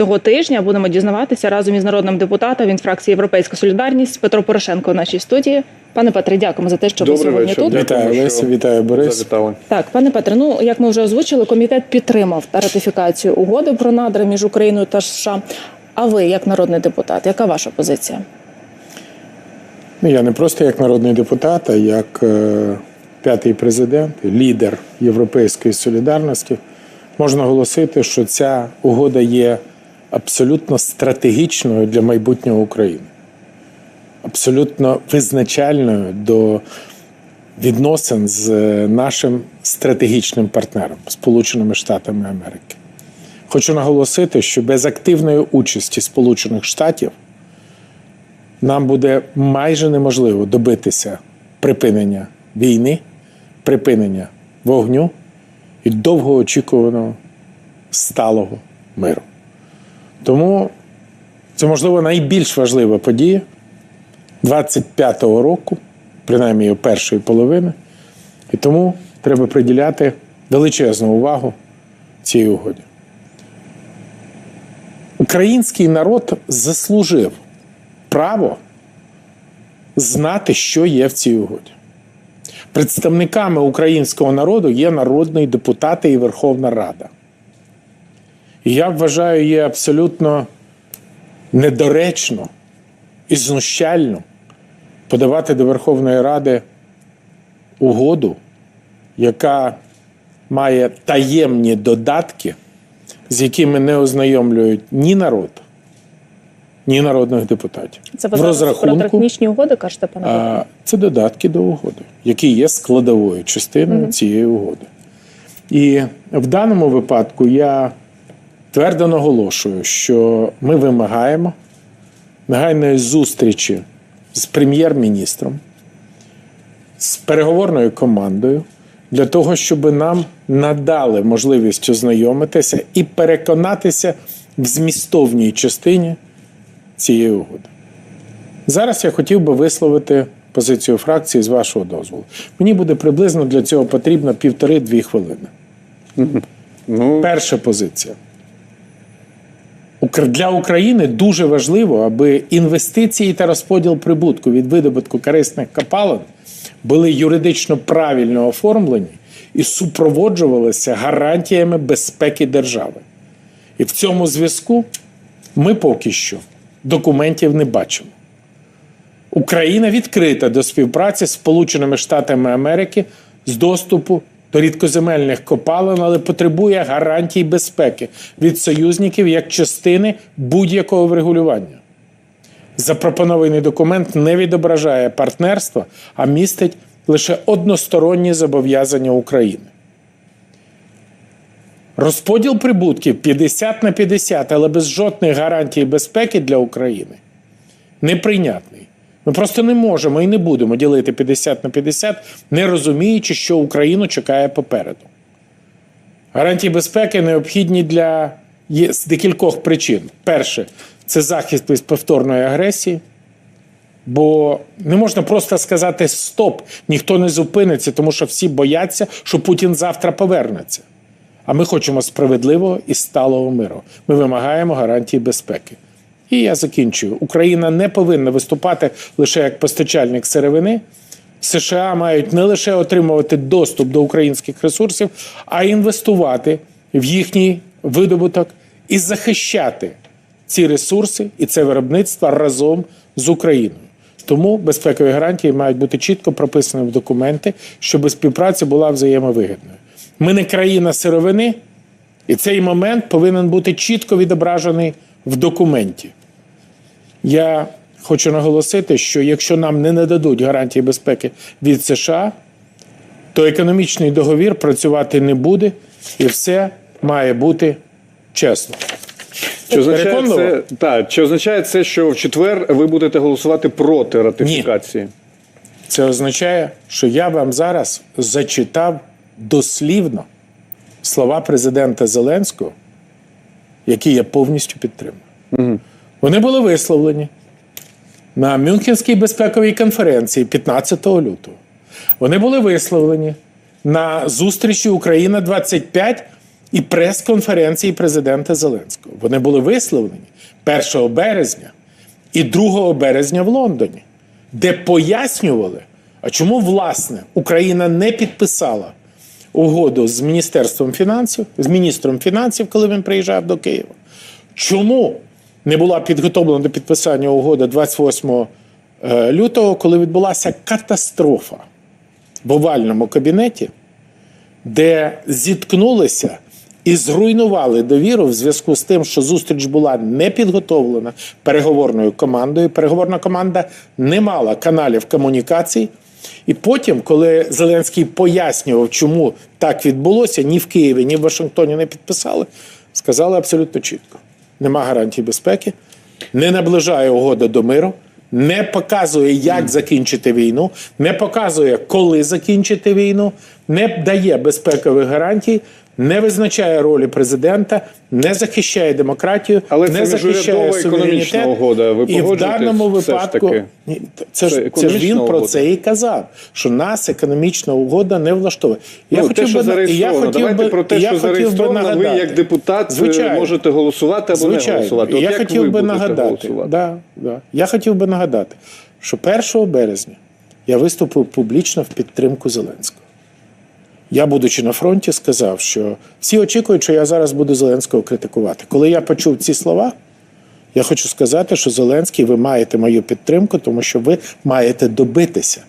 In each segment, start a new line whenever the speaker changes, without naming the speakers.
Цього тижня будемо дізнаватися разом із народним депутатом від фракції Європейська Солідарність Петро Порошенко в нашій студії. Пане Петре, дякуємо за те, що ви сьогодні
вечір.
тут.
Вітаю,
що
Леся, вітаю, Борис.
Завітали.
Так, пане Петре, ну як ми вже озвучили, комітет підтримав ратифікацію угоди про надра між Україною та США. А ви, як народний депутат, яка ваша позиція?
Ну, я не просто як народний депутат, а як е, п'ятий президент, лідер Європейської солідарності, можна оголосити, що ця угода є абсолютно стратегічною для майбутнього України, абсолютно визначальною до відносин з е, нашим стратегічним партнером Сполученими Штатами Америки. Хочу наголосити, що без активної участі Сполучених Штатів нам буде майже неможливо добитися припинення війни, припинення вогню і довгоочікуваного сталого миру. Тому це, можливо, найбільш важлива подія 25-го року, принаймні його першої половини, і тому треба приділяти величезну увагу цій угоді. Український народ заслужив право знати, що є в цій угоді. Представниками українського народу є народні депутати і Верховна Рада. Я вважаю, є абсолютно недоречно і знущально подавати до Верховної Ради угоду, яка має таємні додатки, з якими не ознайомлюють ні народ, ні народних депутатів.
Це ви
в
зараз про
розрахунку.
технічні угоди кажете, пане
А, це додатки до угоди, які є складовою частиною цієї угоди. І в даному випадку я твердо наголошую, що ми вимагаємо негайної зустрічі з прем'єр-міністром, з переговорною командою для того, щоб нам надали можливість ознайомитися і переконатися в змістовній частині цієї угоди. Зараз я хотів би висловити позицію фракції з вашого дозволу. Мені буде приблизно для цього потрібно півтори-дві хвилини.
Ну,
Перша позиція. Для України дуже важливо, аби інвестиції та розподіл прибутку від видобутку корисних копалин були юридично правильно оформлені і супроводжувалися гарантіями безпеки держави. І в цьому зв'язку ми поки що документів не бачимо. Україна відкрита до співпраці з Сполученими Штатами Америки з доступу до рідкоземельних копалин, але потребує гарантій безпеки від союзників як частини будь-якого врегулювання. Запропонований документ не відображає партнерства, а містить лише односторонні зобов'язання України. Розподіл прибутків 50 на 50, але без жодних гарантій безпеки для України неприйнятний. Ми просто не можемо і не будемо ділити 50 на 50, не розуміючи, що Україну чекає попереду. Гарантії безпеки необхідні для є з декількох причин. Перше, це захист від повторної агресії. Бо не можна просто сказати стоп, ніхто не зупиниться, тому що всі бояться, що Путін завтра повернеться. А ми хочемо справедливого і сталого миру. Ми вимагаємо гарантії безпеки. І я закінчую. Україна не повинна виступати лише як постачальник сировини. США мають не лише отримувати доступ до українських ресурсів, а інвестувати в їхній видобуток і захищати ці ресурси і це виробництво разом з Україною. Тому безпекові гарантії мають бути чітко прописані в документи, щоб співпраця була взаємовигідною. Ми не країна сировини, і цей момент повинен бути чітко відображений в документі. Я хочу наголосити, що якщо нам не нададуть гарантії безпеки від США, то економічний договір працювати не буде, і все має бути чесно.
чи означає, це, так, чи означає це, що в четвер ви будете голосувати проти ратифікації?
Це означає, що я вам зараз зачитав дослівно слова президента Зеленського, які я повністю підтримую. Вони були висловлені на Мюнхенській безпековій конференції 15 лютого. Вони були висловлені на зустрічі Україна 25 і прес-конференції президента Зеленського. Вони були висловлені 1 березня і 2 березня в Лондоні, де пояснювали, а чому власне Україна не підписала угоду з Міністерством фінансів, з міністром фінансів, коли він приїжджав до Києва. Чому не була підготовлена до підписання угоди 28 е, лютого, коли відбулася катастрофа в овальному кабінеті, де зіткнулися і зруйнували довіру в зв'язку з тим, що зустріч була не підготовлена переговорною командою. Переговорна команда не мала каналів комунікацій. І потім, коли Зеленський пояснював, чому так відбулося, ні в Києві, ні в Вашингтоні не підписали, сказали абсолютно чітко: нема гарантій безпеки, не наближає угода до миру, не показує, як закінчити війну, не показує, коли закінчити війну, не дає безпекових гарантій, не визначає ролі президента, не захищає демократію,
Але це
не захищає
міжурядова економічна
суверенітет.
угода. Ви
і в даному
все ж
випадку
таки?
Ні, це,
Це
ж, це ж він
економічна
про це і казав, що нас економічна угода не влаштовує.
Ну, те, що
і я хотів
Давайте
би,
про те,
я
що зареєстровано, ви як депутат е,
Звичайно.
можете голосувати або не голосувати. От
я
як
хотів
ви
би нагадати, да, да. я хотів би нагадати, що 1 березня я виступив публічно в підтримку Зеленського. Я, будучи на фронті, сказав, що всі очікують, що я зараз буду Зеленського критикувати. Коли я почув ці слова, я хочу сказати, що Зеленський, ви маєте мою підтримку, тому що ви маєте добитися,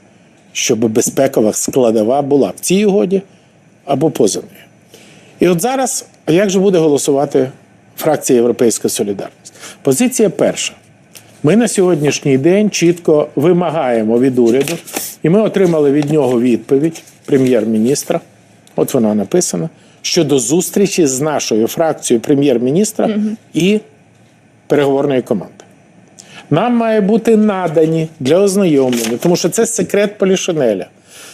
щоб безпекова складова була в цій угоді або поза нею. І от зараз, як же буде голосувати фракція Європейська Солідарність? Позиція перша. Ми на сьогоднішній день чітко вимагаємо від уряду, і ми отримали від нього відповідь прем'єр-міністра. От вона написана щодо зустрічі з нашою фракцією прем'єр-міністра і переговорної команди. Нам має бути надані для ознайомлення, тому що це секрет Полішинеля.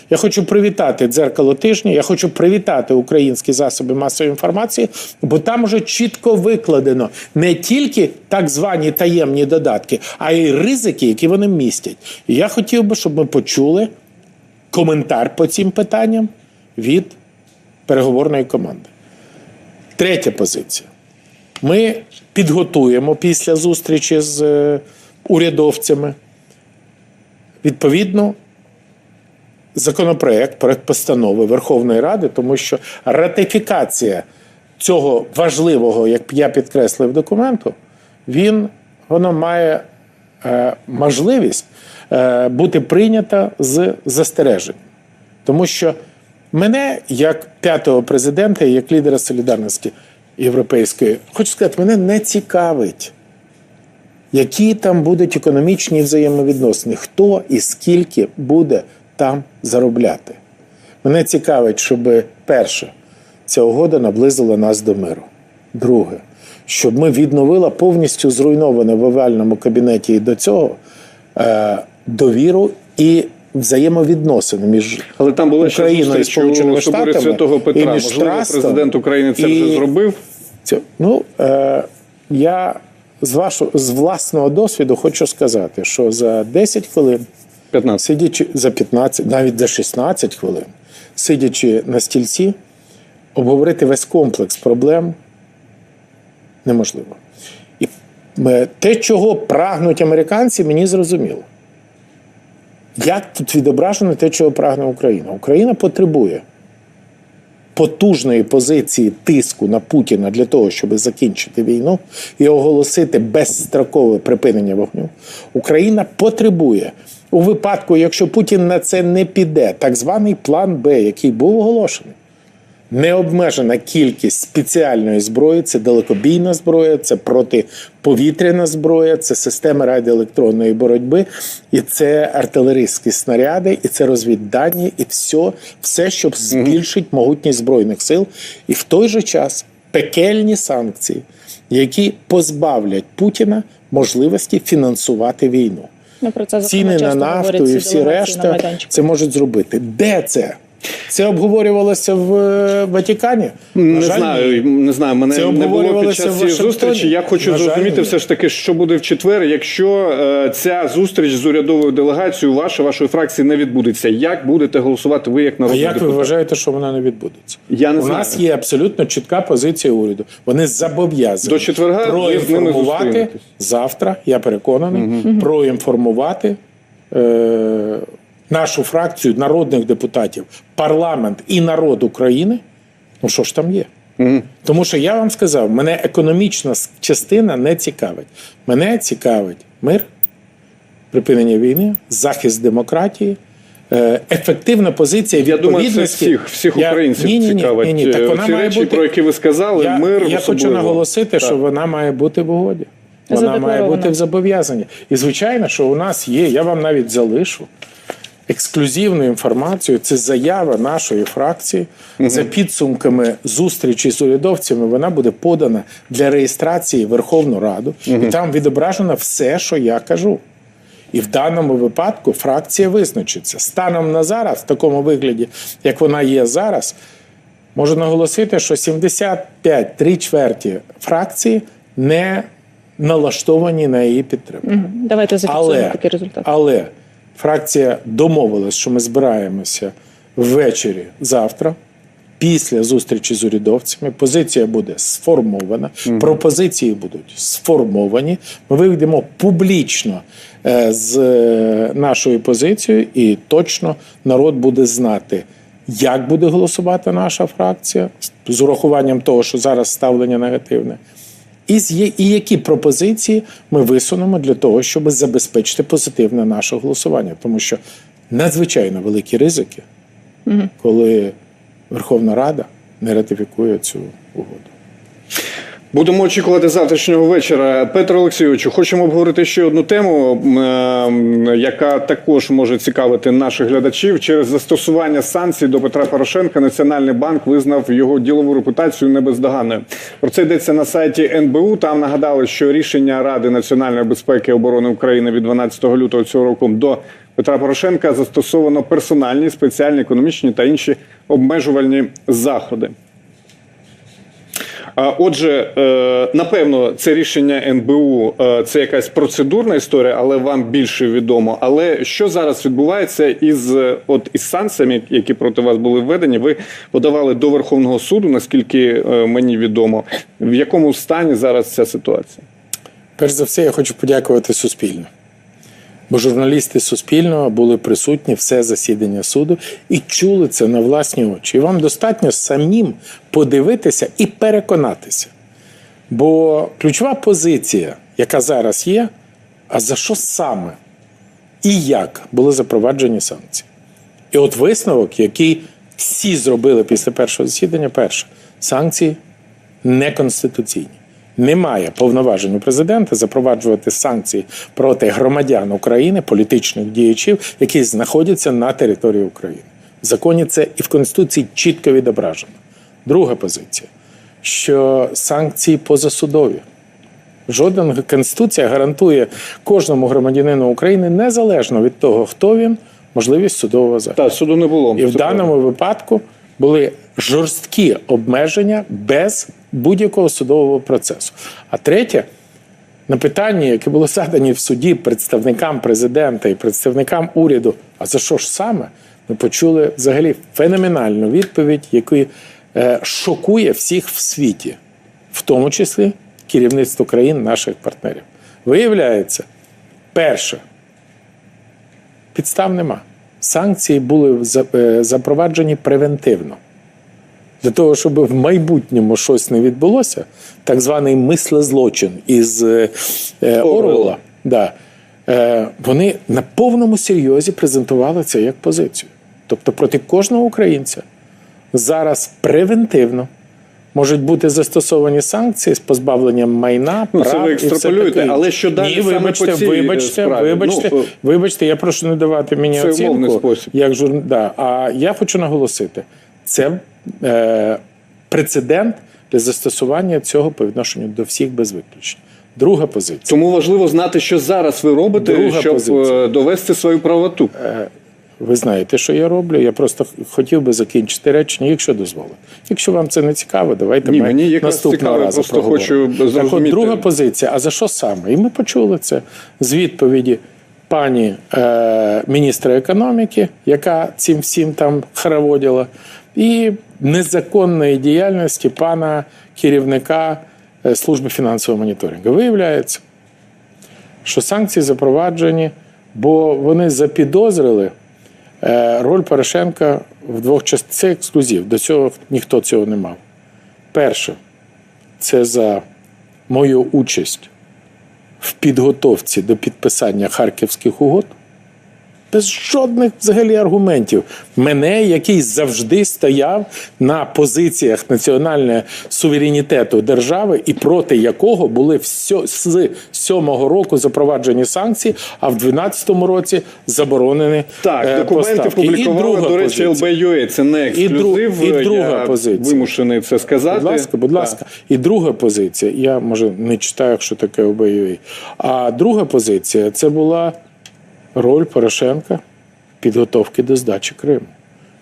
Я хочу привітати дзеркало тижня. Я хочу привітати українські засоби масової інформації, бо там вже чітко викладено не тільки так звані таємні додатки, а й ризики, які вони містять. І я хотів би, щоб ми почули коментар по цим питанням від переговорної команди. Третя позиція. Ми підготуємо після зустрічі з е, урядовцями відповідно законопроект, проект постанови Верховної Ради, тому що ратифікація цього важливого, як я підкреслив, документу, він воно має е, можливість е, бути прийнята з застереженням. Тому що мене, як п'ятого президента, як лідера солідарності європейської, хочу сказати, мене не цікавить, які там будуть економічні взаємовідносини, хто і скільки буде там заробляти. Мене цікавить, щоб перше, ця угода наблизила нас до миру. Друге, щоб ми відновили повністю зруйноване в овальному кабінеті і до цього е, довіру і взаємовідносини між
Але там була
Україною і Сполученими Штатами
Святого
і між
Можливо,
Трастом,
президент України це
і-
вже зробив.
Ну, е, я з, вашого, з власного досвіду хочу сказати, що за 10 хвилин
15.
сидячи за 15, навіть за 16 хвилин, сидячи на стільці, обговорити весь комплекс проблем неможливо. І е, те, чого прагнуть американці, мені зрозуміло. Як тут відображено те, чого прагне Україна? Україна потребує потужної позиції тиску на Путіна для того, щоб закінчити війну і оголосити безстрокове припинення вогню. Україна потребує у випадку, якщо Путін на це не піде, так званий план Б, який був оголошений. Необмежена кількість спеціальної зброї, це далекобійна зброя, це протиповітряна зброя, це системи радіоелектронної боротьби, і це артилерійські снаряди, і це розвіддані, і все, все, що збільшить могутність збройних сил, і в той же час пекельні санкції, які позбавлять Путіна можливості фінансувати війну.
Ну, про це
Ціни на нафту і всі
делегації на
решта це можуть зробити. Де це Це обговорювалося в е, Ватикані? На
Не
жаль,
знаю,
ні.
не знаю. Мене
Це
не було під час цієї зустрічі. Я хочу
На жаль,
зрозуміти,
ні.
все ж таки, що буде в четвер, якщо е, ця зустріч з урядовою делегацією ваша вашої фракції не відбудеться. Як будете голосувати ви як
А
народний
як ви вважаєте, що вона не відбудеться?
Я не
У
знаю.
нас є абсолютно чітка позиція уряду. Вони зобов'язані
До четверга
проінформувати завтра. Я переконаний, проінформувати е, нашу фракцію народних депутатів, парламент і народ України. Ну що ж там є? Тому що я вам сказав, мене економічна частина не цікавить. Мене цікавить мир, припинення війни, захист демократії, е, ефективна позиція
Я думаю, це всіх, всіх
Я-
українців
Ні-ні-ні,
цікавить.
ні-ні, так
е,
вона
ці
має
речі,
бути-
про які ви сказали,
я,
мир
я хочу
особливо.
наголосити, що вона має бути в угоді. Вона має бути в зобов'язанні. І звичайно, що у нас є, я вам навіть залишу ексклюзивну інформацію. Це заява нашої фракції за підсумками зустрічі з урядовцями. Вона буде подана для реєстрації в Верховну Раду, і там відображено все, що я кажу. І в даному випадку фракція визначиться. Станом на зараз, в такому вигляді, як вона є зараз, можу наголосити, що 75 три чверті фракції не налаштовані на її підтримку.
Давайте зафіксуємо
Але,
такий результат.
але фракція домовилась, що ми збираємося ввечері завтра. Після зустрічі з урядовцями позиція буде сформована, пропозиції будуть сформовані. Ми вийдемо публічно е, з е, нашою позицією, і точно народ буде знати, як буде голосувати наша фракція з урахуванням того, що зараз ставлення негативне. І, і які пропозиції ми висунемо для того, щоб забезпечити позитивне наше голосування, тому що надзвичайно великі ризики, коли Верховна Рада не ратифікує цю угоду.
Будемо очікувати завтрашнього вечора. Петро Олексійовичу, хочемо обговорити ще одну тему, е, яка також може цікавити наших глядачів. Через застосування санкцій до Петра Порошенка Національний банк визнав його ділову репутацію небездоганною. Про це йдеться на сайті НБУ. Там нагадали, що рішення Ради національної безпеки і оборони України від 12 лютого цього року до Петра Порошенка застосовано персональні, спеціальні економічні та інші обмежувальні заходи. Отже, е, напевно, це рішення НБУ е, це якась процедурна історія, але вам більше відомо. Але що зараз відбувається із от із санкціями, які проти вас були введені? Ви подавали до Верховного суду, наскільки е, мені відомо, в якому стані зараз ця ситуація?
Перш за все, я хочу подякувати Суспільну. Бо журналісти Суспільного були присутні все засідання суду і чули це на власні очі. І вам достатньо самим подивитися і переконатися. Бо ключова позиція, яка зараз є, а за що саме і як були запроваджені санкції. І от висновок, який всі зробили після першого засідання, перше, санкції неконституційні. Немає повноважень у президента запроваджувати санкції проти громадян України, політичних діячів, які знаходяться на території України. В законі це і в Конституції чітко відображено. Друга позиція, що санкції позасудові. Жодна конституція гарантує кожному громадянину України незалежно від того, хто він, можливість судового захисту.
Так, суду не було.
І в даному випадку були жорсткі обмеження без будь-якого судового процесу. А третє, на питання, яке було задані в суді представникам президента і представникам уряду, а за що ж саме, ми почули взагалі феноменальну відповідь, яка е, шокує всіх в світі, в тому числі керівництво країн наших партнерів. Виявляється, перше, підстав нема. Санкції були е, запроваджені превентивно. Для того, щоб в майбутньому щось не відбулося, так званий мислезлочин із е, е, Орвела, да, е, вони на повному серйозі презентували це як позицію. Тобто проти кожного українця зараз превентивно можуть бути застосовані санкції з позбавленням майна,
Ну,
прав
це ви
і все
екстраполюєте, але що далі
Ні,
саме
вибачте,
по цій,
вибачте,
справі?
вибачте,
Ну, е,
вибачте, я прошу не давати мені
Це
оцінку.
спосіб.
Як жур... да. А я хочу наголосити, це е, прецедент для застосування цього по відношенню до всіх без виключення. Друга позиція.
Тому важливо знати, що зараз ви робите,
Друга
щоб
позиція.
е, довести свою правоту.
Ви знаєте, що я роблю. Я просто хотів би закінчити речення, якщо дозволите. Якщо вам це не цікаво, давайте
Ні,
ми
мені якраз
наступного
цікаво, я
разу
просто хочу
Так от, друга позиція. А за що саме? І ми почули це з відповіді пані е, міністра економіки, яка цим всім там хороводила, і незаконної діяльності пана керівника е, служби фінансового моніторингу. Виявляється, що санкції запроваджені, бо вони запідозрили е, роль Порошенка в двох частинах. Це ексклюзив. До цього ніхто цього не мав. Перше, це за мою участь в підготовці до підписання харківських угод. Без жодних взагалі аргументів. Мене, який завжди стояв на позиціях національного суверенітету держави, і проти якого були всьо- з сьомого року запроваджені санкції, а в 12-му році заборонені
Так,
е,
документи
поставки. І друга
до речі,
позиція.
Це не
І дру- і друга
я
позиція.
вимушений це сказати.
Будь ласка, будь
Так.
ласка. І друга позиція. Я може не читаю, що таке ОБЮА. А друга позиція це була роль Порошенка підготовки до здачі Криму.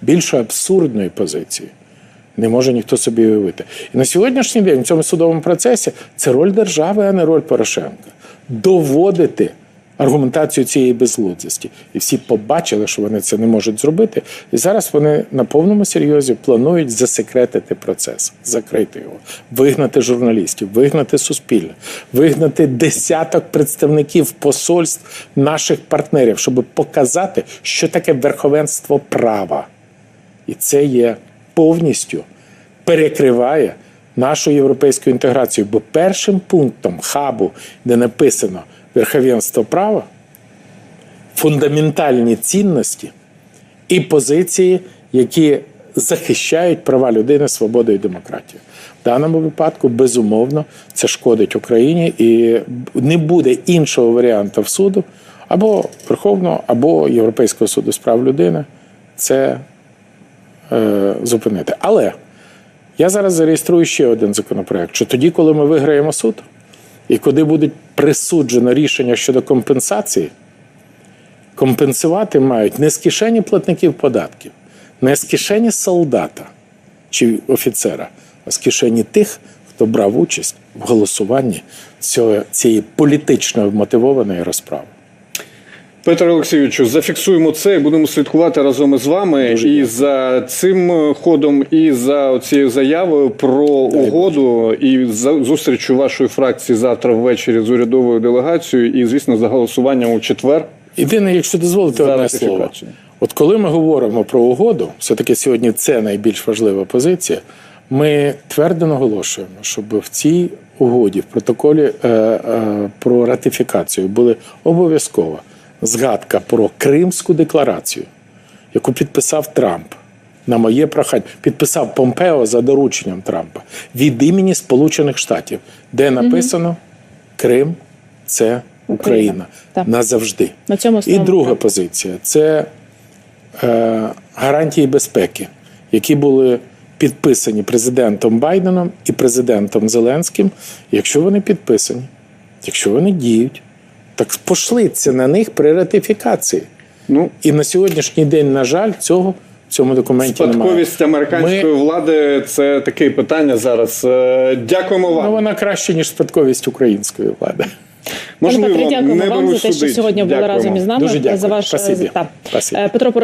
Більше абсурдної позиції не може ніхто собі уявити. І на сьогоднішній день в цьому судовому процесі це роль держави, а не роль Порошенка. Доводити аргументацію цієї безглуздості. І всі побачили, що вони це не можуть зробити. І зараз вони на повному серйозі планують засекретити процес, закрити його, вигнати журналістів, вигнати суспільне, вигнати десяток представників посольств наших партнерів, щоб показати, що таке верховенство права. І це є повністю перекриває нашу європейську інтеграцію. Бо першим пунктом хабу, де написано верховенство права, фундаментальні цінності і позиції, які захищають права людини, свободу і демократію. В даному випадку, безумовно, це шкодить Україні і не буде іншого варіанту в суду або Верховного, або Європейського суду з прав людини. Це е, зупинити. Але я зараз зареєструю ще один законопроект, що тоді, коли ми виграємо суд, і куди буде присуджено рішення щодо компенсації, компенсувати мають не з кишені платників податків, не з кишені солдата чи офіцера, а з кишені тих, хто брав участь в голосуванні цієї політично вмотивованої розправи.
Петро Олексійовичу, зафіксуємо це і будемо слідкувати разом із вами і за цим ходом, і за цією заявою про угоду, і за зустрічю вашої фракції завтра ввечері з урядовою делегацією, і звісно за голосуванням у четвер.
Єдине, якщо дозволите
За
одне слово. От коли ми говоримо про угоду, все-таки сьогодні це найбільш важлива позиція. Ми твердо наголошуємо, щоб в цій угоді, в протоколі е, е, про ратифікацію, були обов'язково згадка про Кримську декларацію, яку підписав Трамп. На моє прохання підписав Помпео за дорученням Трампа від імені Сполучених Штатів, де написано Крим це Україна. Назавжди.
На цьому
І друга позиція це е, гарантії безпеки, які були підписані президентом Байденом і президентом Зеленським. Якщо вони підписані, якщо вони діють, так пошлиться на них при ратифікації.
Ну
І на сьогоднішній день, на жаль, цього в цьому документі немає.
спадковість американської
Ми-
влади це таке питання зараз. Е, Дякуємо вам.
Ну, вона краще, ніж спадковість української влади.
Можливо,
дякуємо
не
вам за те, що сьогодні були разом із нами.
Дуже дякую.
За ваш
Спасибі. Спасибі.
Е, Петро Порошенко.